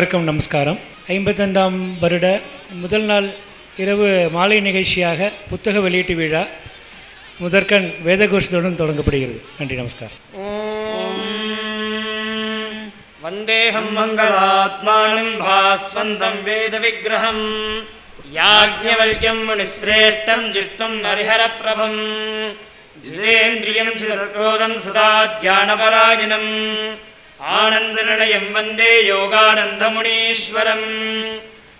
அனைவருக்கும் நமஸ்காரம். ஐம்பத்தைந்தாம் வருட முதல் நாள் இரவு மாலை நிகழ்ச்சியாக புத்தக வெளியீட்டு விழா முதற்கண் வேதகோஷத்துடன் தொடங்கப்படுகிறது. நன்றி நமஸ்காரம். வந்தேகம் மங்களாத்மானம் பாஸ்வந்தம் வேத விக்கிரகம் யாஜ்ஞவல்யம் முனிசிரேஷ்டம் ஜிஷ்டம் ஹரிஹர பிரபம் ஜிதேந்திரியம் சிதக்ரோதம் சுதா தியானபராயணம் आनन्दनिलयं वन्दे योगानन्दमुनीश्वरम्।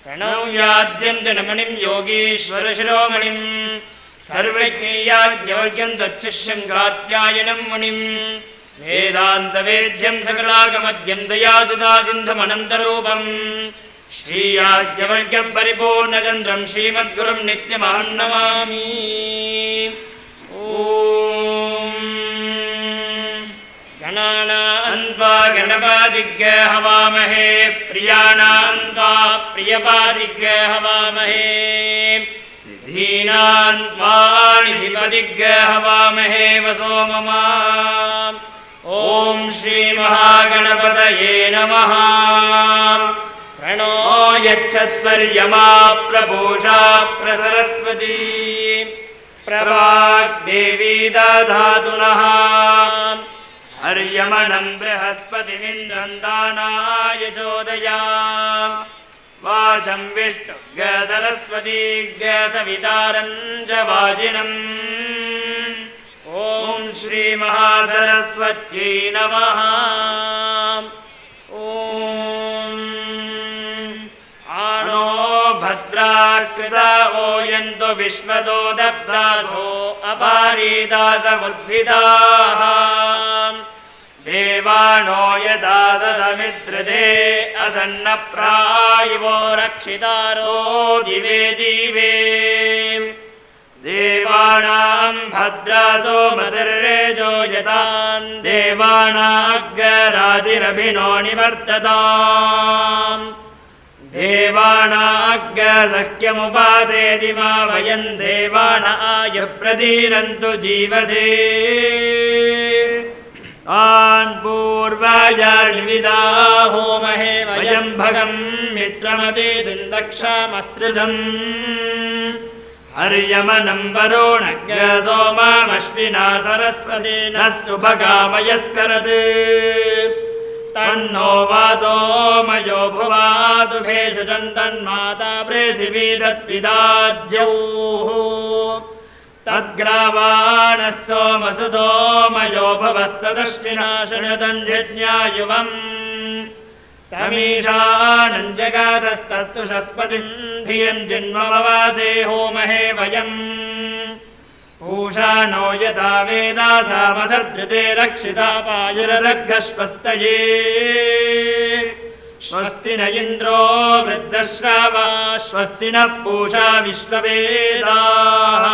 प्रणौयाद्यं जनमणिं योगीश्वरशिरोमणिं। सर्वज्ञेयाज्ञवल्क्यं तच्छिष्यं गात्यायनं मुनिम् वेदान्तवेद्यं सकलागमद्यं दयासुधा सिन्धुमनन्तरूपम् श्रीयाज्ञवल्क्यं परिपूर्णचन्द्रं श्रीमद्गुरुं नित्यमहं नमामि। ॐ गणानान्त्वा गणपादिज्ञ हवामहे। प्रियाणान्त्वा प्रियपादिज्ञ हवामहे। धीनान्त्वाणिधिपदिज्ञ हवामहे वसो ममा। ॐ श्रीमहागणपतये नमः। प्रणो यच्छत्वर्यमा प्रभूषा प्रसरस्वती। प्रवाग्देवी दधातु नः हर्यमणं बृहस्पतिमिन्द्रन्दानाय चोदया वाचं विष्णुसरस्वती गितारं च वाजिनम्। ॐ श्रीमहासरस्वत्यै नमः। ॐ आ भद्राकृता ओयन्तु विश्वतो दब्दासो अपारिदास उद्भिदाः देवाणो यदा सदमिद्रदे असन्नप्रायिवो रक्षितारो दिवे दिवे। देवानां भद्रासो मतिर्रेजो यतान् देवानाग्रादिरभिनो निवर्तताम्। देवानाग्रसख्यमुपासेति मा वयं देवान आयुः प्रदीरन्तु जीवसे आन् पूर्वायार्निविदा होमहे वयं भगं मित्रमतिदक्षामसृजम् हर्यमनं वरुणज्ञ सोमामश्विना सरस्वती नः सुभगामयस्करत् तन्नो वातो मयो भुवातु भेषजं तन्माता पृथिवी तत्पिदाज्यौः तद्ग्रावाणः सोम सुदोमयो भवस्तदश्विनाशिज्ञायुवम् तमीषानं जकारस्तस्तु शस्पतिं धियं होमहे वयम्। पूषा नो यथा वेदा सामसद्भृते रक्षिता पायुरदग्धश्वस्तये। स्वस्ति न इन्द्रो वृद्धश्रावा स्वस्ति नः पूषा विश्ववेदाः।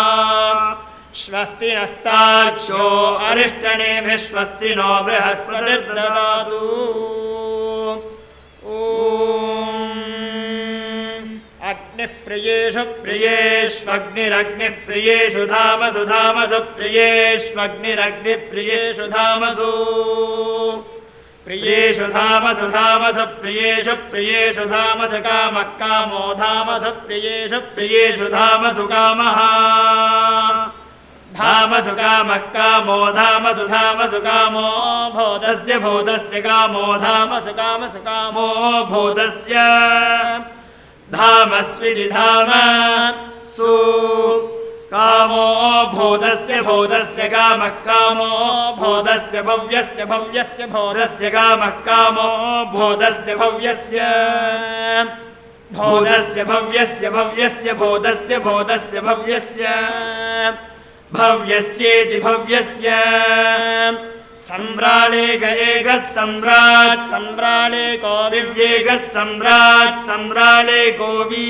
स्वस्ति नस्ताक्षो अरिष्टनेभिः स्वस्ति नो बृहस्पतिर्ददातु अग्निः प्रियेषु प्रियेष्वग्निरग्निः प्रियेषु धामसु धामसु प्रियेष्वग्निरग्निः प्रियेषु धामसु प्रियेषु धामसु धामसु प्रियेषु प्रियेषु धामसु कामः कामो धामसु प्रियेषु प्रियेषु धामसु कामः। धामसु कामः कामो धामसु धामसु कामो भूतस्य भूतस्य कामो धामसु कामसु कामो भूतस्य। धामस्विति धाम सु कामो भूतस्य भूतस्य कामः कामो भूतस्य भव्यस्य भव्यस्य भूतस्य कामः कामो भूतस्य भव्यस्य भूतस्य भव्यस्य भव्यस्य भूतस्य भूतस्य भव्यस्य भव्यस्येति भव्यस्य सम्राळे ग एकः सम्राट् सम्राळे को विव्येकः सम्राट् सम्राळे कोवि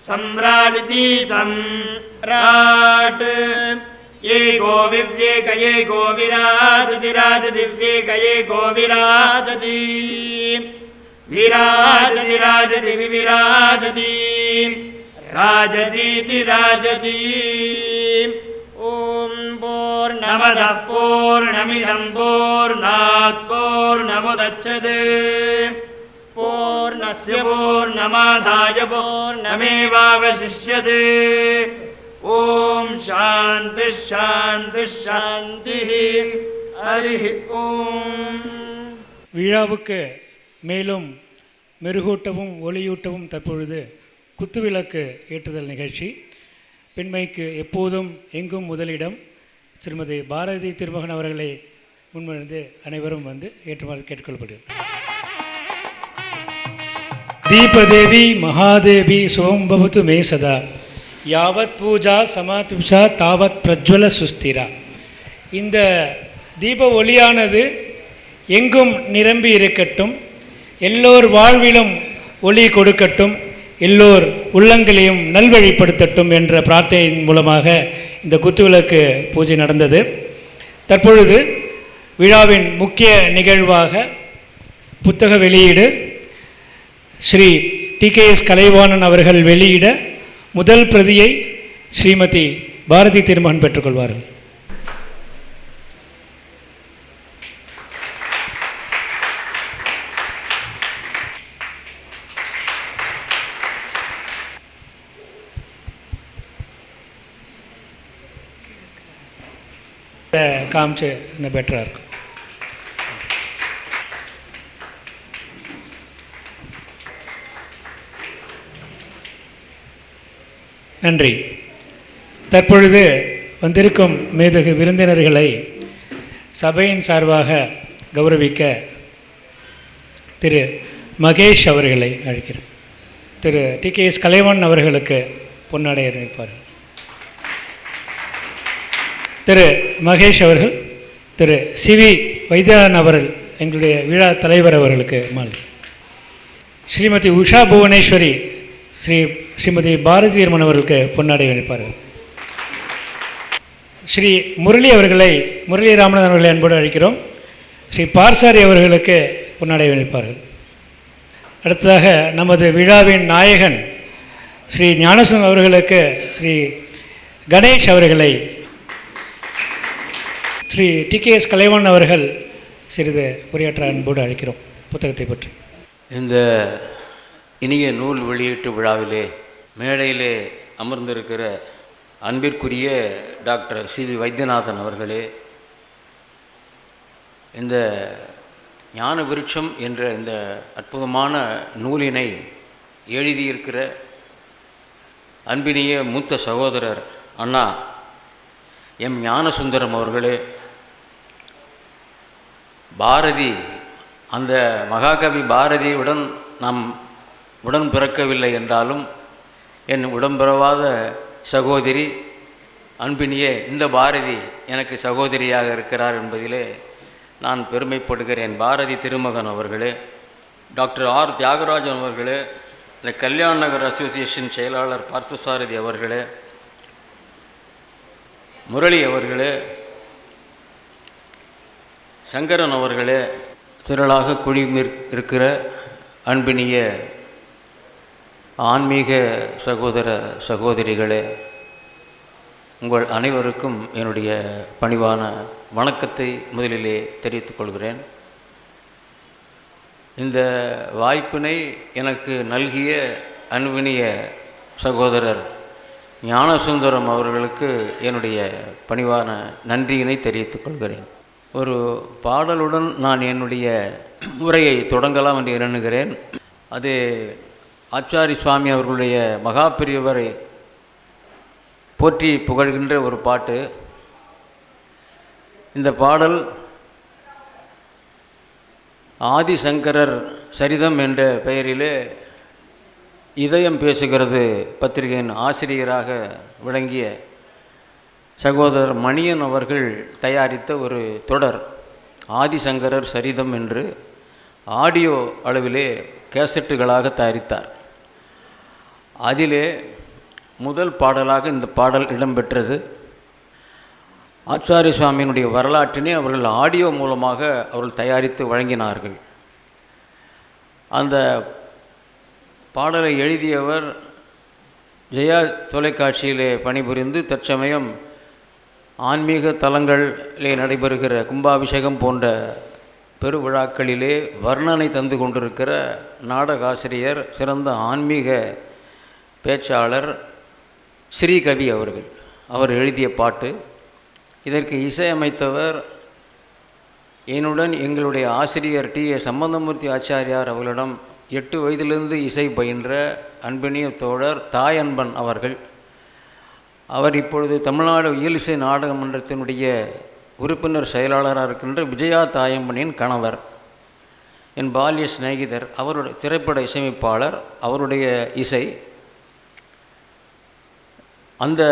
सम्राडिति सम्राट् एको विव्येक एको विराजति राजति व्येक एको विराजति विराजति राजति विविराजति। राजतीति राजति ॐ पूर्णमदः पूर्णमिदं पूर्णात् पूर्णमुदच्छते पूर्णस्य पूर्णमादाय पूर्णमेवावशिष्यते ॐ शान्तिः शान्तिः शान्तिः हरिः ॐ விழாவுக்கு மேலும் மெருகூட்டவும் ஒளியூட்டவும் தற்பொழுது குத்துவிளக்கு ஏற்றுதல் நிகழ்ச்சி பெண்மைக்கு எப்போதும் எங்கும் முதலிடம் திருமதி பாரதி திருமகன் அவர்களை முன்மொழிந்து அனைவரும் வந்து ஏற்றுமாறு கேட்டுக்கொள்ளப்படுகிறது தீபதேவி மகாதேவி சுகம் பவத்து மே சதா. யாவத் பூஜா சமாதிப்ஷா தாவத் பிரஜ்வல சுஸ்திரா. இந்த தீப ஒளியானது எங்கும் நிரம்பி இருக்கட்டும் எல்லோர் வாழ்விலும் ஒளி கொடுக்கட்டும் எல்லோர் உள்ளங்களையும் நல்வழிப்படுத்தட்டும் என்ற பிரார்த்தனையின் மூலமாக இந்த குத்துவிளக்கு பூஜை நடந்தது. தற்பொழுது விழாவின் முக்கிய நிகழ்வாக புத்தக வெளியீடு ஸ்ரீ டிகேஎஸ் கலைவாணன் அவர்கள் வெளியிட முதல் பிரதியை ஸ்ரீமதி பாரதி திருமகன் பெற்றுக்கொள்வார்கள். காமிச்சு இன்னும் பெட்டராக இருக்கும். நன்றி. தற்பொழுது வந்திருக்கும் மேதகு விருந்தினர்களை சபையின் சார்பாக கௌரவிக்க திரு மகேஷ் அவர்களை அழைக்கிறேன். திரு டி கே எஸ் கலைவன் அவர்களுக்கு பொன்னாடை அணிவிப்பார் திரு மகேஷ் அவர்கள் திரு சி வி வைத்தியநாதன் அவர்கள் எங்களுடைய விழா தலைவர் அவர்களுக்கு மாலை. ஸ்ரீமதி உஷா புவனேஸ்வரி ஸ்ரீ ஸ்ரீமதி பாரதி தீர்மன் அவர்களுக்கு பொன்னாடை அளிப்பார்கள் ஸ்ரீ முரளி அவர்களை முரளி ராமநாதன் அவர்களை அன்போடு அழைக்கிறோம். ஸ்ரீ பார்சாரி அவர்களுக்கு பொன்னாடை அளிப்பார்கள் அடுத்ததாக நமது விழாவின் நாயகன் ஸ்ரீ ஞானசம் அவர்களுக்கு ஸ்ரீ கணேஷ் அவர்களை Shri T K S Kalaivan அவர்கள் சிறிது உரையாற்ற அன்போடு அழைக்கிறோம். புத்தகத்தை பற்றி. இந்த இனிய நூல் வெளியீட்டு விழாவிலே மேடையிலே அமர்ந்திருக்கிற அன்பிற்குரிய டாக்டர் சி வி வைத்தியநாதன் அவர்களே இந்த ஞான விருட்சம் என்ற இந்த அற்புதமான நூலினை எழுதியிருக்கிற அன்பினிய மூத்த சகோதரர் அண்ணா எம் ஞானசுந்தரம் அவர்களே பாரதி அந்த மகாகவி பாரதியுடன் நாம் உடன் பிறக்கவில்லை என்றாலும் என் உடம்பிறவாத சகோதரி அன்பினியே இந்த பாரதி எனக்கு சகோதரியாக இருக்கிறார் என்பதிலே நான் பெருமைப்படுகிறேன். பாரதி திருமகன் அவர்களே டாக்டர் ஆர். தியாகராஜன் அவர்களே இந்த கல்யாண நகர் அசோசியேஷன் செயலாளர் பார்த்தசாரதி அவர்களே முரளி அவர்களே சங்கரன் அவர்களே திரளாக குழி இருக்கிற அன்பினிய ஆன்மீக சகோதர சகோதரிகளே உங்கள் அனைவருக்கும் என்னுடைய பணிவான வணக்கத்தை முதலிலே தெரிவித்துக் கொள்கிறேன். இந்த வாய்ப்பினை எனக்கு நல்கிய அன்பினிய சகோதரர் ஞானசுந்தரம் அவர்களுக்கு என்னுடைய பணிவான நன்றியினை தெரிவித்துக் கொள்கிறேன். ஒரு பாடலுடன் நான் என்னுடைய உரையை தொடங்கலாம் என்று எண்ணுகிறேன். அது ஆச்சாரி சுவாமி அவர்களுடைய மகாபிரியவரை போற்றி புகழ்கின்ற ஒரு பாட்டு. இந்த பாடல் ஆதிசங்கரர் சரிதம் என்ற பெயரிலே இதயம் பேசுகிறது பத்திரிகையின் ஆசிரியராக விளங்கிய சகோதரர் மணியன் அவர்கள் தயாரித்த ஒரு தொடர் ஆதிசங்கரர் சரிதம் என்று ஆடியோ அளவிலே கேசட்டுகளாக தயாரித்தார். அதிலே முதல் பாடலாக இந்த பாடல் இடம்பெற்றது. ஆச்சாரிய சுவாமியினுடைய வரலாற்றினை அவர்கள் ஆடியோ மூலமாக அவர்கள் தயாரித்து வழங்கினார்கள். அந்த பாடலை எழுதியவர் ஜெயா தொலைக்காட்சியிலே பணிபுரிந்து தற்சமயம் ஆன்மீக தலங்களிலே நடைபெறுகிற கும்பாபிஷேகம் போன்ற பெருவிழாக்களிலே வர்ணனை தந்து கொண்டிருக்கிற நாடகாசிரியர் சிறந்த ஆன்மீக பேச்சாளர் ஸ்ரீகவி அவர்கள். அவர் எழுதிய பாட்டு. இதற்கு இசையமைத்தவர் என்னுடன் எங்களுடைய ஆசிரியர் டி. ஏ. சம்பந்தமூர்த்தி ஆச்சாரியார் அவர்களிடம் எட்டு வயதிலிருந்து இசை பயின்ற அன்பினிய தோழர் தாய் அன்பன் அவர்கள். அவர் இப்பொழுது தமிழ்நாடு இயலிசை நாடக மன்றத்தினுடைய உறுப்பினர் செயலாளராக இருக்கின்ற விஜயா தாயம்பனின் கணவர். என் பால்ய சிநேகிதர். அவருடைய திரைப்பட இசையமைப்பாளர். அவருடைய இசை அந்த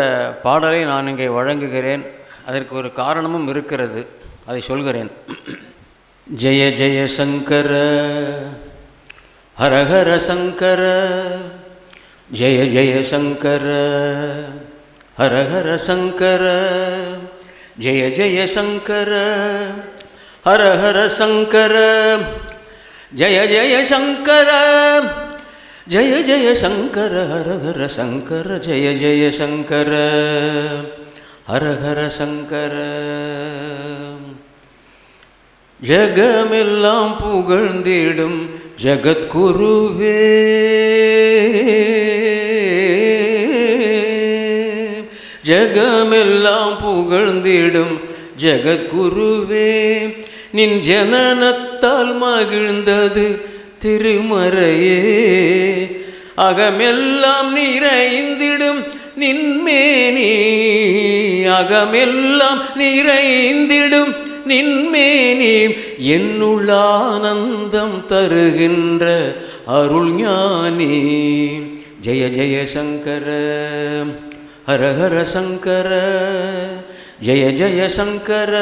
பாடலை நான் இங்கே வழங்குகிறேன். அதற்கு ஒரு காரணமும் இருக்கிறது. அதை சொல்கிறேன். ஜெய ஜெய சங்கர ஹரஹர சங்கர ஜெய ஜெய சங்கர ஹரஹர சங்கர ஜெய ஜெய சங்கர ஹரஹர சங்கர ஜெய ஜெய சங்கர. ஜய ஜய சங்கர ஹரஹர சங்கர ஜய ஜய சங்கர ஹரஹர சங்கர. ஜகமெல்லாம் புகழ்ந்திடும் ஜகத்குருவே. ஜகமெல்லாம் புகழ்ந்திடும் ஜகத்குருவே. நின் ஜனனத்தால் மகிழ்ந்தது திருமறையே. அகமெல்லாம் நிறைந்திடும் நின்மேனி. அகமெல்லாம் நிறைந்திடும் நின்மேனி. என்னுள்ள ஆனந்தம் தருகின்ற அருள் ஞானி. ஜெய ஜெய சங்கர ஹரஹர சங்கர ஜெய ஜெய சங்கர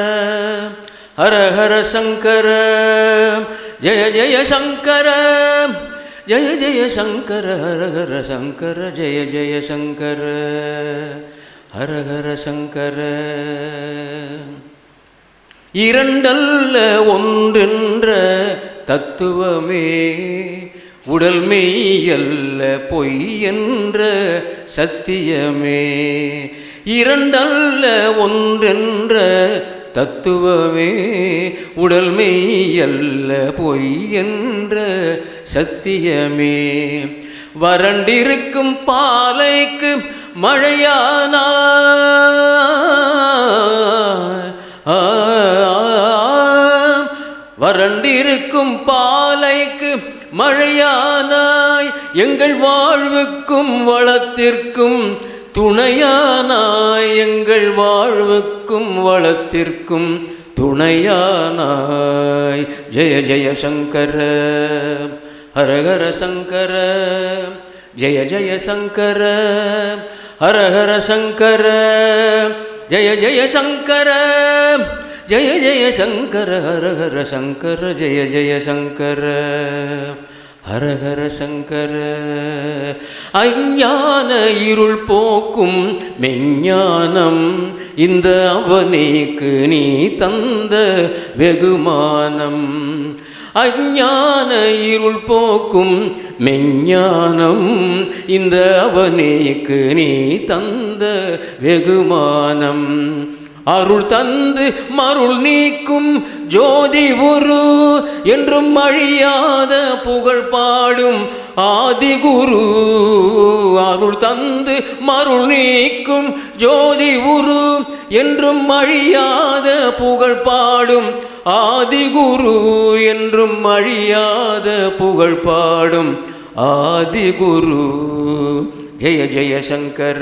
ஹரஹர சங்கர ஜெய ஜெய சங்கர ஜெய ஜெய சங்கர ஹர ஹர சங்கர ஜெய ஜெய சங்கர ஹர ஹர சங்கர இரண்டல்ல ஒன்றென்ற தத்துவமே உடல் மெய்யல்ல பொய் என்ற சத்தியமே. இரண்டல்ல ஒன்றென்ற தத்துவமே உடல் மெய்யல்ல பொய் என்ற சத்தியமே. வறண்டிருக்கும் பாலைக்கு மழையானா? வறண்டிருக்கும் பாலைக்கு மழையானாய்? எங்கள் வாழ்வுக்கும் வளத்திற்கும் துணையானாய் எங்கள் வாழ்வுக்கும் வளத்திற்கும் துணையானாய். ஜெய ஜெய சங்கர ஹரஹர சங்கர ஜெய ஜெய சங்கர ஹரஹர சங்கர ஜெய ஜெய சங்கர ஜெய ஜெய சங்கர ஹரஹர சங்கர ஜெய ஜெய சங்கர. ஹரஹர சங்கர. அஞ்ஞான இருள் போக்கும் மெஞ்ஞானம் இந்த அவனிக்கு நீ தந்த வெகுமானம். அஞ்ஞான இருள் போக்கும் மெஞ்ஞானம் இந்த அவனிக்கு நீ தந்த வெகுமானம். அருள் தந்து மருள் நீக்கும் ஜோதி உரு என்றும் அழியாத புகழ் பாடும் ஆதிகுரு அருள் தந்து மருள் நீக்கும் ஜோதி உரு என்றும் அழியாத புகழ் பாடும் ஆதிகுரு என்றும் அழியாத புகழ் பாடும் ஆதிகுரு ஜெய ஜெய சங்கர.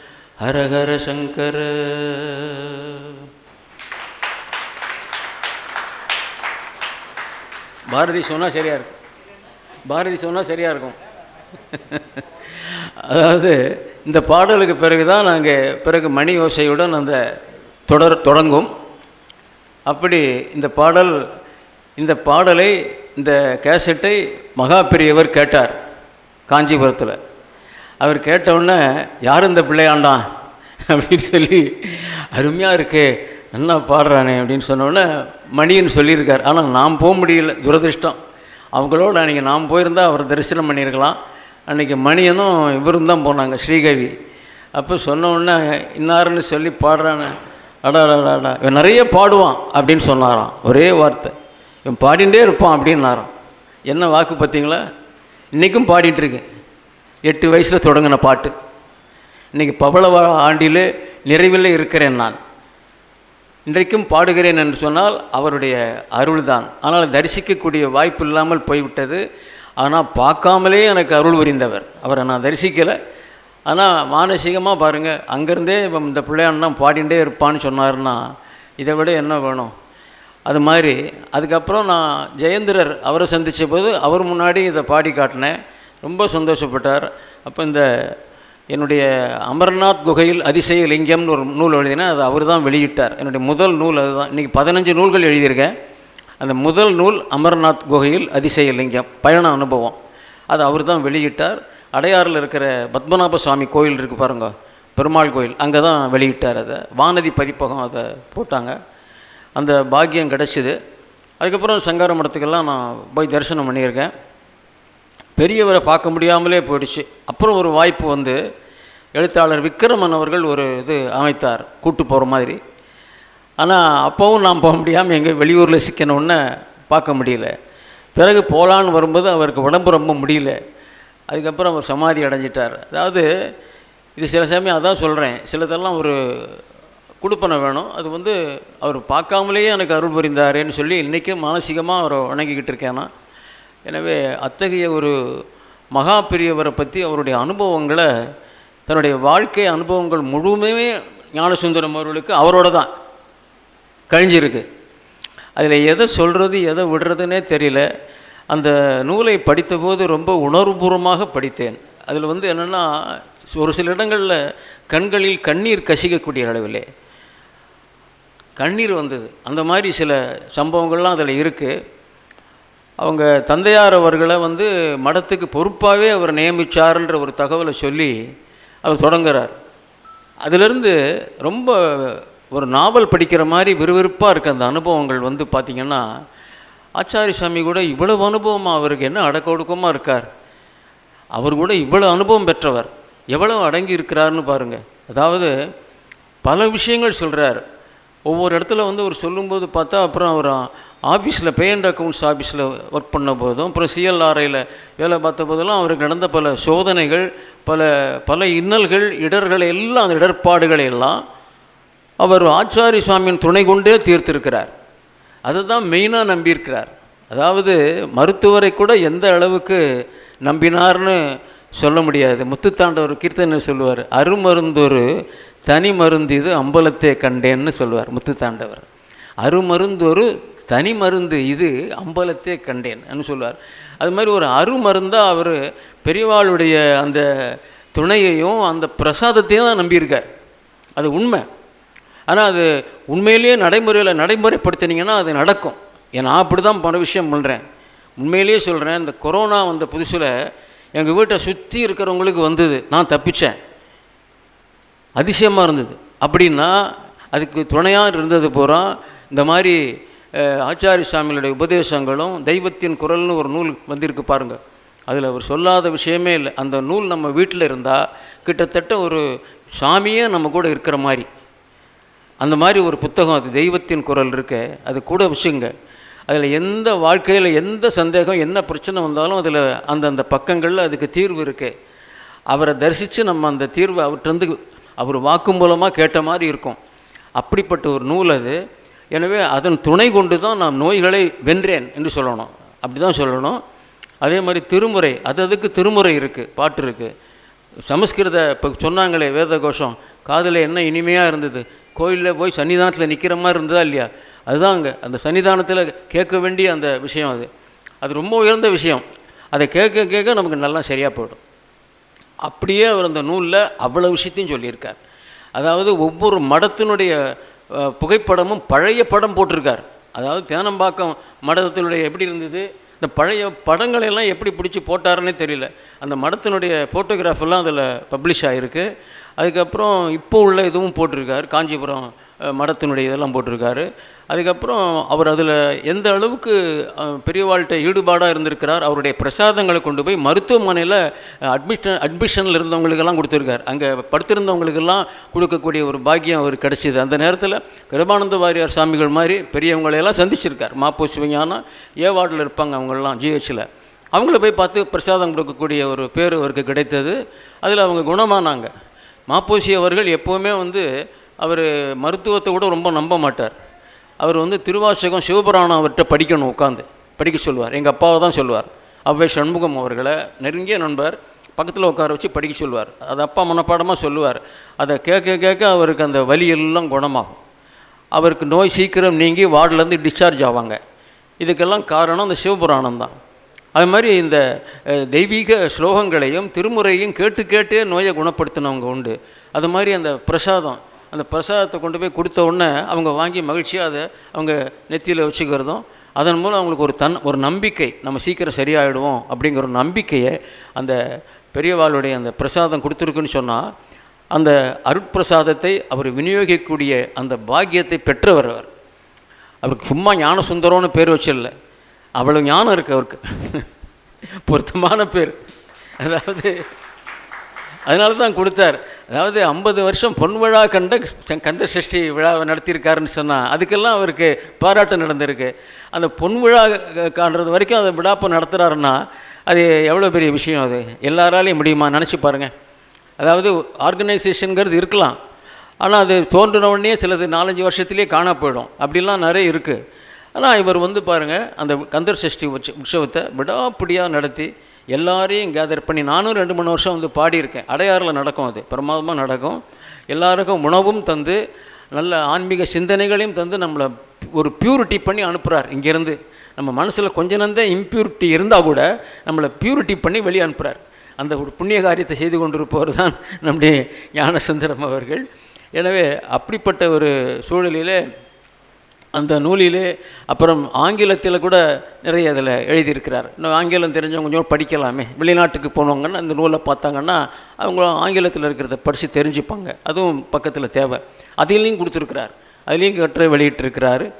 ஹர ஹர சங்கர. பாரதி சொன்னால் சரியாக இருக்கும். பாரதி சொன்னால் சரியாக இருக்கும். அதாவது இந்த பாடலுக்கு பிறகு தான் நாங்கள் பிறகு மணி ஓசையுடன் அந்த தொடர் தொடங்கும். அப்படி இந்த பாடல் இந்த பாடலை இந்த கேசட்டை மகா பெரியவர் கேட்டார் காஞ்சிபுரத்தில். அவர் கேட்டவுடனே யார் இந்த பிள்ளையாண்டான் அப்படின்னு சொல்லி அருமையாக இருக்கே நல்லா பாடுறானே அப்படின்னு சொன்னோடனே மணின்னு சொல்லியிருக்கார். ஆனால் நான் போக முடியல துரதிர்ஷ்டம். அவங்களோட அன்றைக்கி நான் போயிருந்தால் அவர் தரிசனம் பண்ணியிருக்கலாம். அன்றைக்கி மணியனும் இவரும் தான் போனாங்க ஸ்ரீகவி. அப்போ சொன்னோடனே இன்னாருன்னு சொல்லி பாடுறானே. அடா இவன் நிறைய பாடுவான் அப்படின்னு சொன்னாராம். ஒரே வார்த்தை. இவன் பாடிண்டே இருப்பான் அப்படின்னாராம். என்ன வாக்கு பார்த்தீங்களா? இன்றைக்கும் பாடிட்டுருக்கேன் எட்டு வயசில் தொடங்கின பாட்டு. இன்றைக்கி பவளவ ஆண்டிலே நிறைவில் இருக்கிறேன் நான். இன்றைக்கும் பாடுகிறேன் என்று சொன்னால் அவருடைய அருள்தான். ஆனால் தரிசிக்கக்கூடிய வாய்ப்பு இல்லாமல் போய்விட்டது. ஆனால் பார்க்காமலே எனக்கு அருள் புரிந்தவர். அவரை நான் தரிசிக்கலை. ஆனால் மானசீகமாக பாருங்கள் அங்கேருந்தே இப்போ இந்த பிள்ளையான்லாம் பாடிண்டே இருப்பான்னு சொன்னார்னா இதை விட என்ன வேணும்? அது மாதிரி. அதுக்கப்புறம் நான் ஜெயந்திரர் அவரை சந்தித்த போது அவர் முன்னாடி இதை பாடி காட்டினேன். ரொம்ப சந்தோஷப்பட்டார். அப்போ இந்த என்னுடைய அமர்நாத் குகையில் அதிசய லிங்கம்னு ஒரு நூல் எழுதினேன் அது அவர் தான் வெளியிட்டார். என்னுடைய முதல் நூல் அதுதான். இன்றைக்கி பதினஞ்சு நூல்கள் எழுதியிருக்கேன். அந்த முதல் நூல் அமர்நாத் குகையில் அதிசய லிங்கம் பயண அனுபவம். அது அவர் தான் வெளியிட்டார். அடையாறில் இருக்கிற பத்மநாப சுவாமி கோயில் இருக்குது பாருங்க பெருமாள் கோயில் அங்கே தான் வெளியிட்டார் அதை. வானதி பதிப்பகம் அதை போட்டாங்க. அந்த பாக்கியம் கிடச்சிது. அதுக்கப்புறம் சங்கார மடத்துக்கெல்லாம் நான் போய் தரிசனம் பண்ணியிருக்கேன். பெரியவரை பார்க்க முடியாமலே போயிடுச்சு. அப்புறம் ஒரு வாய்ப்பு வந்து எழுத்தாளர் விக்ரமன் அவர்கள் ஒரு இது அமைத்தார் கூட்டு போகிற மாதிரி. ஆனால் அப்போவும் நான் போக முடியாமல் எங்கே வெளியூரில் சிக்கணுன்னு பார்க்க முடியல. பிறகு போகலான்னு வரும்போது அவருக்கு உடம்பு ரொம்ப முடியல. அதுக்கப்புறம் அவர் சமாதி அடைஞ்சிட்டார். அதாவது இது சில சமயம் அதான் சொல்கிறேன் சிலதெல்லாம் ஒரு கொடுப்பனை வேணும். அது வந்து அவர் பார்க்காமலேயே எனக்கு அருள் புரிந்தாருன்னு சொல்லி இன்றைக்கும் மானசீகமாக அவரை வணங்கிக்கிட்டு இருக்கேன் நான். எனவே அத்தகைய ஒரு மகா பெரியவரை பற்றி அவருடைய அனுபவங்களை தன்னுடைய வாழ்க்கை அனுபவங்கள் முழுமையுமே ஞானசுந்தரம் அவர்களுக்கு அவரோட தான் கழிஞ்சிருக்கு. அதில் எதை சொல்கிறது எதை விடுறதுனே தெரியல. அந்த நூலை படித்தபோது ரொம்ப உணர்வுபூர்வமாக படித்தேன். அதில் வந்து என்னென்னா ஒரு சில இடங்களில் கண்களில் கண்ணீர் கசிக்கக்கூடிய அளவிலே கண்ணீர் வந்தது. அந்த மாதிரி சில சம்பவங்கள்லாம் அதில் இருக்குது அவங்க தந்தையார் அவர்களை வந்து மடத்துக்கு பொறுப்பாகவே அவர் நியமித்தார்ன்ற ஒரு தகவலை சொல்லி அவர் தொடங்குறார். அதிலிருந்து ரொம்ப ஒரு நாவல் படிக்கிற மாதிரி விறுவிறுப்பாக இருக்க அந்த அனுபவங்கள் வந்து பார்த்திங்கன்னா ஆச்சாரி சாமி கூட இவ்வளவு அனுபவமாக அவருக்கு என்ன அடக்க ஒடுக்கமாக இருக்கார். அவர் கூட இவ்வளோ அனுபவம் பெற்றவர். எவ்வளோ அடங்கி இருக்கிறாருன்னு பாருங்கள் அதாவது பல விஷயங்கள் சொல்கிறார் ஒவ்வொரு இடத்துல வந்து அவர் சொல்லும்போது பார்த்தா அப்புறம் அவர் ஆஃபீஸில் பே அண்ட் அக்கௌண்ட்ஸ் ஆஃபீஸில் ஒர்க் பண்ண போதும் அப்புறம் சிஎல்ஆர்ஐயில் வேலை பார்த்த போதெல்லாம் அவருக்கு நடந்த பல சோதனைகள் பல பல இன்னல்கள் இடர்களை எல்லாம் அந்த இடர்பாடுகளை எல்லாம் அவர் ஆச்சாரி சுவாமியின் துணை கொண்டே தீர்த்திருக்கிறார். அதை தான் மெயினாக நம்பியிருக்கிறார். அதாவது மருத்துவரை கூட எந்த அளவுக்கு நம்பினார்னு சொல்ல முடியாது. முத்துத்தாண்டவர் கீர்த்தனை சொல்லுவார் அருமருந்தொரு தனி மருந்து இது அம்பலத்தை கண்டேன்னு சொல்லுவார் முத்துத்தாண்டவர். ஒரு தனி மருந்து இது அம்பலத்தை கண்டேன்னு சொல்லுவார் அது மாதிரி ஒரு அருமருந்தாக அவர் பெரியவாளுடைய அந்த துணையையும் அந்த பிரசாதத்தையும் தான் நம்பியிருக்கார். அது உண்மை. ஆனால் அது உண்மையிலேயே நடைமுறையில் நடைமுறைப்படுத்தினீங்கன்னா அது நடக்கும். ஏன்னா நான் அப்படி தான் பல விஷயம் பண்ணுறேன் உண்மையிலேயே சொல்கிறேன் இந்த கொரோனா வந்த புதுசில் எங்கள் வீட்டை சுற்றி இருக்கிறவங்களுக்கு வந்தது. நான் தப்பித்தேன் அதிசயமாக இருந்தது. அப்படின்னா அதுக்கு துணையாக இருந்தது பூரா இந்த மாதிரி ஆச்சாரிய சாமிகளுடைய உபதேசங்களும் தெய்வத்தின் குரல்னு ஒரு நூல் வந்திருக்கு பாருங்கள் அதில் அவர் சொல்லாத விஷயமே இல்லை. அந்த நூல் நம்ம வீட்டில் இருந்தால் கிட்டத்தட்ட ஒரு சாமியே நம்ம கூட இருக்கிற மாதிரி. அந்த மாதிரி ஒரு புத்தகம் அது தெய்வத்தின் குரல் இருக்க அது கூட விஷயங்க. அதில் எந்த வாழ்க்கையில் எந்த சந்தேகம் என்ன பிரச்சனை வந்தாலும் அதில் அந்தந்த பக்கங்களில் அதுக்கு தீர்வு இருக்குது அவரை தரிசித்து நம்ம அந்த தீர்வை அவர்கிட்ட அவர் வாக்கு மூலமாக கேட்ட மாதிரி இருக்கும். அப்படிப்பட்ட ஒரு நூல் அது. எனவே அதன் துணை கொண்டு தான் நான் நோய்களை வென்றேன் என்று சொல்லணும். அப்படி தான் சொல்லணும். அதே மாதிரி திருமுறை அது அதுக்கு திருமுறை இருக்குது பாட்டு இருக்குது சமஸ்கிருத இப்போ சொன்னாங்களே வேத கோஷம் காதில் என்ன இனிமையாக இருந்தது? கோயிலில் போய் சன்னிதானத்தில் நிற்கிற மாதிரி இருந்ததா இல்லையா? அதுதான் அங்கே அந்த சன்னிதானத்தில் கேட்க வேண்டிய அந்த விஷயம் அது. அது ரொம்ப உயர்ந்த விஷயம். அதை கேட்க கேட்க நமக்கு நல்லா சரியாக போயிடும். அப்படியே அவர் அந்த நூலில் அவ்வளோ விஷயத்தையும் சொல்லியிருக்கார். அதாவது ஒவ்வொரு மடத்தினுடைய புகைப்படமும் பழைய படம் போட்டிருக்கார். அதாவது தேனம்பாக்கம் மடத்தினுடைய எப்படி இருந்தது? இந்த பழைய படங்களை எல்லாம் எப்படி பிடிச்சி போட்டாருன்னே தெரியல. அந்த மடத்தினுடைய ஃபோட்டோகிராஃப் எல்லாம் அதில் பப்ளிஷ் ஆகிருக்கு அதுக்கப்புறம் இப்போ உள்ள இதுவும் போட்டிருக்காரு. காஞ்சிபுரம் மடத்தினுடைய இதெல்லாம் போட்டிருக்காரு. அதுக்கப்புறம் அவர் அதில் எந்த அளவுக்கு பெரியவாழ்கிட்ட பெரியவாள்கிட்ட ஈடுபாடாக இருந்திருக்கிறார் அவருடைய பிரசாதங்களை கொண்டு போய் மருத்துவமனையில் அட்மிஷன் அட்மிஷனில் இருந்தவங்களுக்கெல்லாம் கொடுத்துருக்கார். அங்கே படுத்திருந்தவங்களுக்கெல்லாம் கொடுக்கக்கூடிய ஒரு பாக்கியம் அவர் கிடச்சிது. அந்த நேரத்தில் கிருபானந்த வாரியார் சாமிகள் மாதிரி பெரியவங்களையெல்லாம் சந்திச்சிருக்கார். மாப்போ சிவஞானம் ஏ வார்டில் இருப்பாங்க அவங்களெலாம் ஜிஹெச்சில் அவங்கள போய் பார்த்து பிரசாதம் கொடுக்கக்கூடிய ஒரு பேர் அவருக்கு கிடைத்தது. அதில் அவங்க குணமானாங்க. மாப்போசி அவர்கள் எப்போவுமே வந்து அவர் மருத்துவத்தை கூட ரொம்ப நம்ப மாட்டார். அவர் வந்து திருவாசகம் சிவபுராணம் அவர்கிட்ட படிக்கணும் உட்காந்து படிக்க சொல்லுவார். எங்கள் அப்பாவை தான் சொல்லுவார். அவ்வை சண்முகம் அவர்களை நெருங்கிய நண்பர் பக்கத்தில் உட்கார வச்சு படிக்க சொல்லுவார். அது அப்பா மனப்பாடமாக சொல்லுவார். அதை கேட்க கேட்க அவருக்கு அந்த வலி எல்லாம் குணமாகும். அவருக்கு நோய் சீக்கிரம் நீங்கி வார்டிலேருந்து டிஸ்சார்ஜ் ஆவாங்க. இதுக்கெல்லாம் காரணம் அந்த சிவபுராணம் தான். அது மாதிரி இந்த தெய்வீக ஸ்லோகங்களையும் திருமுறையும் கேட்டு கேட்டே நோயை குணப்படுத்தினவங்க உண்டு. அது மாதிரி அந்த பிரசாதம் அந்த பிரசாதத்தை கொண்டு போய் கொடுத்த உடனே அவங்க வாங்கி மகிழ்ச்சியாக அதை அவங்க நெத்தியில் வச்சுக்கிறதும் அதன் மூலம் அவங்களுக்கு ஒரு தன் ஒரு நம்பிக்கை நம்ம சீக்கிரம் சரியாயிடுவோம் அப்படிங்கிற ஒரு நம்பிக்கையை அந்த பெரியவாளுடைய அந்த பிரசாதம் கொடுத்துருக்குன்னு சொன்னால் அந்த அருட்பிரசாதத்தை அவர் விநியோகிக்கக்கூடிய அந்த பாக்கியத்தை பெற்றவர் அவர். அவருக்கு சும்மா ஞான சுந்தரம்னு பேர் வச்சிடல. அவ்வளோ ஞானம் இருக்குது அவருக்கு. பொருத்தமான பேர். அதாவது அதனால தான் கொடுத்தார். அதாவது ஐம்பது வருஷம் பொன் விழா கண்ட ச- கந்த சஷ்டி விழாவை நடத்தியிருக்காருன்னு சொன்னால் அதுக்கெல்லாம் அவருக்கு பாராட்டு நடந்திருக்கு. அந்த பொன் விழா காண்றது வரைக்கும் அதை விழாப்பை நடத்துகிறாருன்னா அது எவ்வளோ பெரிய விஷயம் அது? எல்லாராலையும் முடியுமா? நினச்சி பாருங்கள் அதாவது ஆர்கனைசேஷனுங்கிறது இருக்கலாம். ஆனால் அது தோன்றினவுடனே சிலது நாலஞ்சு வருஷத்துலேயே காண போயிடும். அப்படிலாம் நிறைய இருக்குது ஆனால் இவர் வந்து பாருங்கள் அந்த கந்தர் சஷ்டி உற்ச உற்சவத்தை விடாப்பிடியாக நடத்தி எல்லாரையும் கேதர் பண்ணி நானும் ரெண்டு மூணு வருஷம் வந்து பாடியிருக்கேன். அடையாறில் நடக்கும் அது. பிரமாதமாக நடக்கும். எல்லாருக்கும் உணவும் தந்து நல்ல ஆன்மீக சிந்தனைகளையும் தந்து நம்மளை ஒரு பியூரிட்டி பண்ணி அனுப்புகிறார் இங்கேருந்து. நம்ம மனசில் கொஞ்ச நந்த இம்ப்யூரிட்டி இருந்தால் கூட நம்மளை பியூரிட்டி பண்ணி வெளியே அனுப்புகிறார் அந்த ஒரு புண்ணிய காரியத்தை செய்து கொண்டிருப்பவர் தான் நம்முடைய ஞானசுந்தரம் அவர்கள். எனவே அப்படிப்பட்ட ஒரு சூழலிலே அந்த நூலிலே அப்புறம் ஆங்கிலத்தில் கூட நிறைய அதில் எழுதியிருக்கிறார். இன்னும் ஆங்கிலம் தெரிஞ்சவங்க கொஞ்சம் படிக்கலாமே. வெளிநாட்டுக்கு போனவங்கன்னா அந்த நூலை பார்த்தாங்கன்னா அவங்களும் ஆங்கிலத்தில் இருக்கிறத படித்து தெரிஞ்சுப்பாங்க. அதுவும் பக்கத்தில் தேவை. அதிலையும் கொடுத்துருக்கிறார். அதுலேயும் கற்று வெளியிட்டிருக்கிறாரு.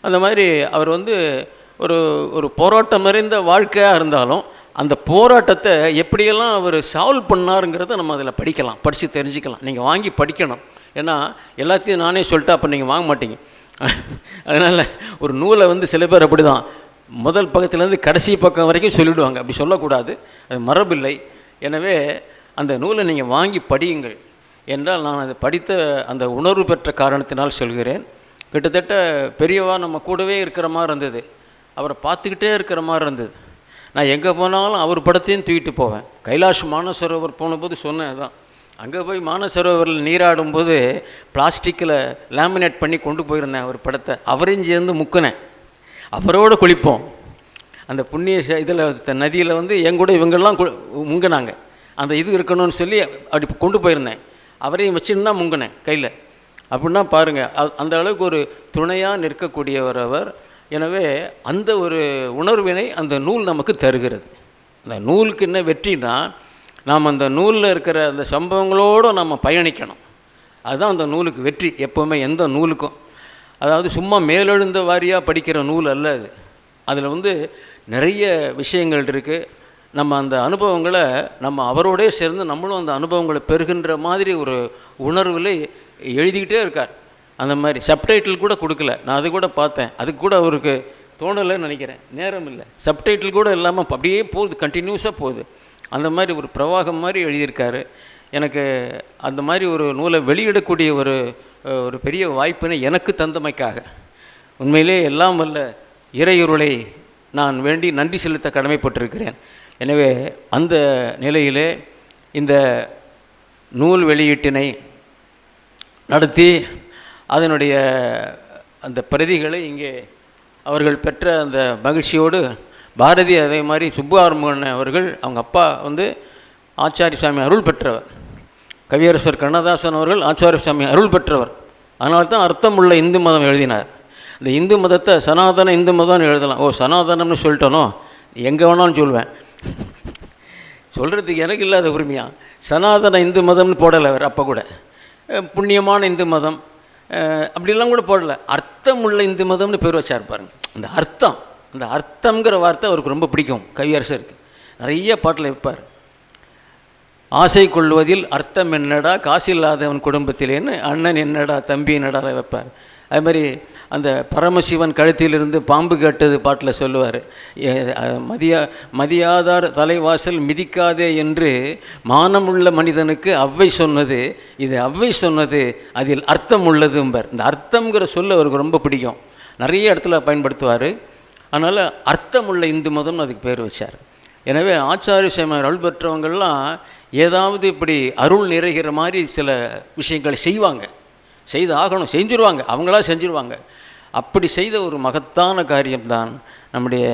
அந்த மாதிரி அவர் வந்து ஒரு ஒரு போராட்டம் நிறைந்த வாழ்க்கையாக இருந்தாலும் அந்த போராட்டத்தை எப்படியெல்லாம் அவர் சால்வ் பண்ணாருங்கிறத நம்ம அதில் படிக்கலாம். படித்து தெரிஞ்சுக்கலாம். நீங்கள் வாங்கி படிக்கணும். ஏன்னா எல்லாத்தையும் நானே சொல்லிட்டு அப்போ நீங்கள் வாங்க மாட்டீங்க. அதனால் ஒரு நூலை வந்து சில பேர் அப்படி தான் முதல் பக்கத்துலேருந்து கடைசி பக்கம் வரைக்கும் சொல்லிவிடுவாங்க அப்படி சொல்லக்கூடாது. அது மரபில்லை. எனவே அந்த நூலை நீங்கள் வாங்கி படியுங்கள். என்றால் நான் அதை படித்த அந்த உணர்வு பெற்ற காரணத்தினால் சொல்கிறேன். கிட்டத்தட்ட பெரியவா நம்ம கூடவே இருக்கிற மாதிரி இருந்தது. அவரை பார்த்துக்கிட்டே இருக்கிற மாதிரி இருந்தது. நான் எங்கே போனாலும் அவர் படத்தையும் தூக்கிட்டு போவேன். கைலாஷ் மானசரோவர் போனபோது சொன்னேன் தான் அங்கே போய் மானசரோவரில் நீராடும்போது பிளாஸ்டிக்கில் லேமினேட் பண்ணி கொண்டு போயிருந்தேன் அவர் படத்தை. அவரையும் சேர்ந்து முக்கினேன். அவரோடு குளிப்போம். அந்த புண்ணிய இதில் நதியில் வந்து என் கூட இவங்கெல்லாம் கு- முங்கினாங்க. அந்த இது இருக்கணும்னு சொல்லி அப்படி கொண்டு போயிருந்தேன். அவரையும் வச்சுன்னு தான் முங்கினேன் கையில். அப்படின்னா பாருங்கள் அந்த அளவுக்கு ஒரு துணையாக நிற்கக்கூடியவர் அவர். எனவே அந்த ஒரு உணர்வினை அந்த நூல் நமக்கு தருகிறது. அந்த நூலுக்கு என்ன வெற்றினா நாம் அந்த நூலில் இருக்கிற அந்த சம்பவங்களோடு நம்ம பயணிக்கணும். அதுதான் அந்த நூலுக்கு வெற்றி எப்போவுமே எந்த நூலுக்கும். அதாவது சும்மா மேலெழுந்த வாரியாக படிக்கிற நூல் அல்ல அது. அதில் வந்து நிறைய விஷயங்கள் இருக்குது நம்ம அந்த அனுபவங்களை நம்ம அவரோடே சேர்ந்து நம்மளும் அந்த அனுபவங்களை பெறுகின்ற மாதிரி ஒரு உணர்வில் எழுதிக்கிட்டே இருக்கார். அந்த மாதிரி சப்டைட்டில் கூட கொடுக்கல. நான் அது கூட பார்த்தேன். அதுக்கு கூட அவருக்கு தோணலைன்னு நினைக்கிறேன். நேரம் இல்லை. சப்டைட்டில் கூட இல்லாமல் அப்படியே போகுது. கண்டினியூஸாக போகுது. அந்த மாதிரி ஒரு பிரவாகம் மாதிரி எழுதியிருக்காரு. எனக்கு அந்த மாதிரி ஒரு நூலை வெளியிடக்கூடிய ஒரு ஒரு பெரிய வாய்ப்பினை எனக்கு தந்தமைக்காக. உண்மையிலே எல்லாம் வல்ல இறையுருளை நான் வேண்டி நன்றி செலுத்த கடமைப்பட்டிருக்கிறேன். எனவே அந்த நிலையிலே இந்த நூல் வெளியீட்டினை நடத்தி அதனுடைய அந்த பிரதிகளை இங்கே அவர்கள் பெற்ற அந்த மகிழ்ச்சியோடு பாரதி அதே மாதிரி சுப்புஆறுமுகன் அவர்கள் அவங்க அப்பா வந்து ஆச்சாரிய சாமி அருள் பெற்றவர். கவியரசர் கண்ணதாசன் அவர்கள் ஆச்சாரிய சாமி அருள் பெற்றவர். அதனால தான் அர்த்தமுள்ள இந்து மதம் எழுதினார். இந்த இந்து மதத்தை சனாதன இந்து மதம்னு எழுதலாம். ஓ சனாதனம்னு சொல்லிட்டனோ? எங்கே வேணாலும் சொல்லுவேன் சொல்கிறதுக்கு எனக்கு இல்லாத உரிமையாக சனாதன இந்து மதம்னு போடலை அவர் அப்போ கூட. புண்ணியமான இந்து மதம். அப்படிலாம் கூட போடலை. அர்த்தம் உள்ள இந்து மதம்னு பேர் வச்சார் பாருங்க. அந்த அர்த்தம். அந்த அர்த்தம்ங்கிற வார்த்தை அவருக்கு ரொம்ப பிடிக்கும். கவியரசருக்கு. நிறைய பாட்டில் வைப்பார் ஆசை கொள்வதில் அர்த்தம் என்னடா காசில்லாதவன் குடும்பத்திலேன்னு அண்ணன் என்னடா தம்பி என்னடா வைப்பார். அது மாதிரி அந்த பரமசிவன் கழுத்திலிருந்து பாம்பு கேட்டது பாட்டில் சொல்லுவார். மதியா மதியாதார் தலைவாசல் மிதிக்காதே என்று மானமுள்ள மனிதனுக்கு அவ்வை சொன்னது இது அவ்வை சொன்னது அதில் அர்த்தம் உள்ளதும்பர். இந்த அர்த்தம்ங்கிற சொல்ல அவருக்கு ரொம்ப பிடிக்கும். நிறைய இடத்துல பயன்படுத்துவார். அதனால் அர்த்தமுள்ள இந்து மதம்னு அதுக்கு பேர் வச்சார். எனவே ஆச்சாரிய சேமர் அருள் பெற்றவங்கள்லாம் ஏதாவது இப்படி அருள் நிறைகிற மாதிரி சில விஷயங்களை செய்வாங்க. செய்து ஆகணும் செஞ்சுருவாங்க அவங்களா செஞ்சுருவாங்க. அப்படி செய்த ஒரு மகத்தான காரியம்தான் நம்முடைய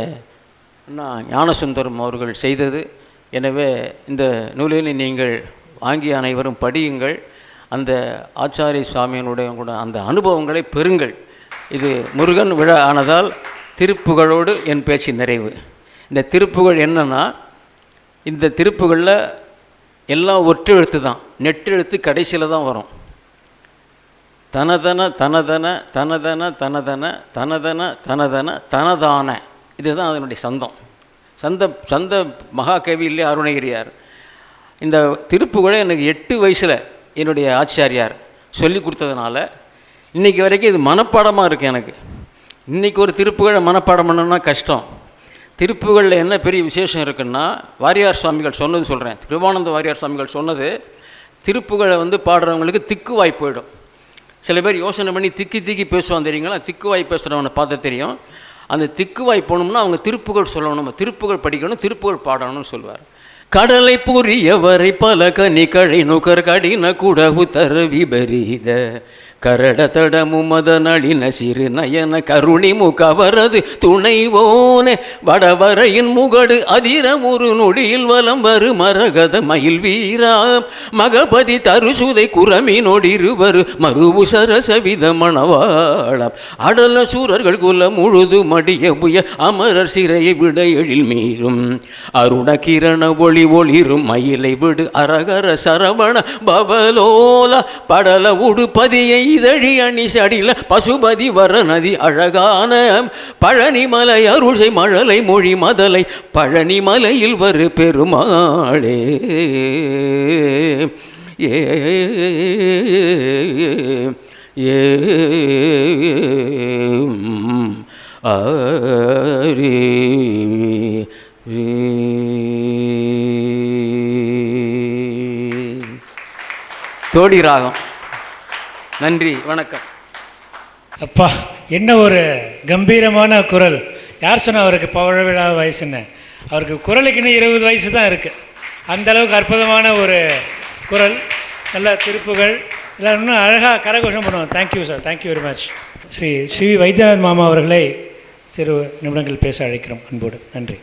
அண்ணா ஞானசுந்தரம் அவர்கள் செய்தது. எனவே இந்த நூலினை நீங்கள் வாங்கிய அனைவரும் படியுங்கள். அந்த ஆச்சாரிய சுவாமியினுடைய கூட அந்த அனுபவங்களை பெறுங்கள். இது முருகன் விழா ஆனதால் திருப்புகழோடு என் பேச்சு நிறைவு. இந்த திருப்புகழ் என்னென்னா இந்த திருப்புகளில் எல்லாம் ஒற்றெழுத்து தான் நெட்டெழுத்து கடைசியில் தான் வரும். தனதன தனதன தனதன தனதன தனதன தனதன தனதான. இதுதான் அதனுடைய சந்தம். சந்த சந்த மகாகவியிலே அருணகிரியார் இந்த திருப்புகழை எனக்கு எட்டு வயசில் என்னுடைய ஆச்சாரியார் சொல்லி கொடுத்ததுனால இன்றைக்கி வரைக்கும் இது மனப்பாடமாக இருக்குது எனக்கு. இன்றைக்கி ஒரு திருப்புகழை மனப்பாடம் பண்ணணும்னா கஷ்டம். திருப்புகளில் என்ன பெரிய விசேஷம் இருக்குன்னா வாரியார் சுவாமிகள் சொன்னது சொல்கிறேன் திருவானந்த வாரியார் சுவாமிகள் சொன்னது திருப்புகளை வந்து பாடுறவங்களுக்கு திக்கு வாய் போயிடும். சில பேர் யோசனை பண்ணி திக்கி திக்கி பேசுவான் தெரியுங்களா? திக்குவாய் பேசுகிறவனை பார்த்தா தெரியும். அந்த திக்குவாய் போகணும்னா அவங்க திருப்புகழ் சொல்லணும். நம்ம திருப்புகழ் படிக்கணும் திருப்புகழ் பாடணும்னு சொல்லுவார் கடலை புரியவரை பல கனி கழை நுகர் கடின குடகு தர விபரீத கரட தடமு நளின சிறு நயன கருணி முகவரது துணைவோனே வடவரையின் முகடு அதிரம் ஒரு நொடியில் வலம் வரு மரகத மயில் வீரா மகபதி தருசுதை குரமி நொடிருவரு மருவு சரசவித மணவாளம். அடல சூரர்கள் குல முழுது மடிய புய அமரர் சிறையை விட எழில் மீறும். அருண கிரண ஒளி ஒளிரும் மயிலை விடு அரகர சரவண பவலோல. படல உடுபதியை இதழி அணி சடில பசுபதி வர நதி அழகான பழனிமலை அருசை மழலை மொழி மதலை பழனிமலையில் வரு பெருமாளே. ஏ ஏ ஆரி தோடி ராகம். நன்றி வணக்கம். அப்பா என்ன ஒரு கம்பீரமான குரல். யார் சொன்னால் அவருக்கு பவழ விழா வயசுன்னு? அவருக்கு குரலுக்கு இன்னும் இருபது வயசு தான் இருக்குது அந்த அளவுக்கு அற்புதமான ஒரு குரல். நல்ல திருப்புகள். எல்லாம் இன்னும் அழகாக கரகோஷம் பண்ணுவோம் thank you sir thank you very much Shri Shri Vaidyanath மாமா அவர்களை சிறு நிமிடங்கள் பேச அழைக்கிறோம். அன்போடு. நன்றி.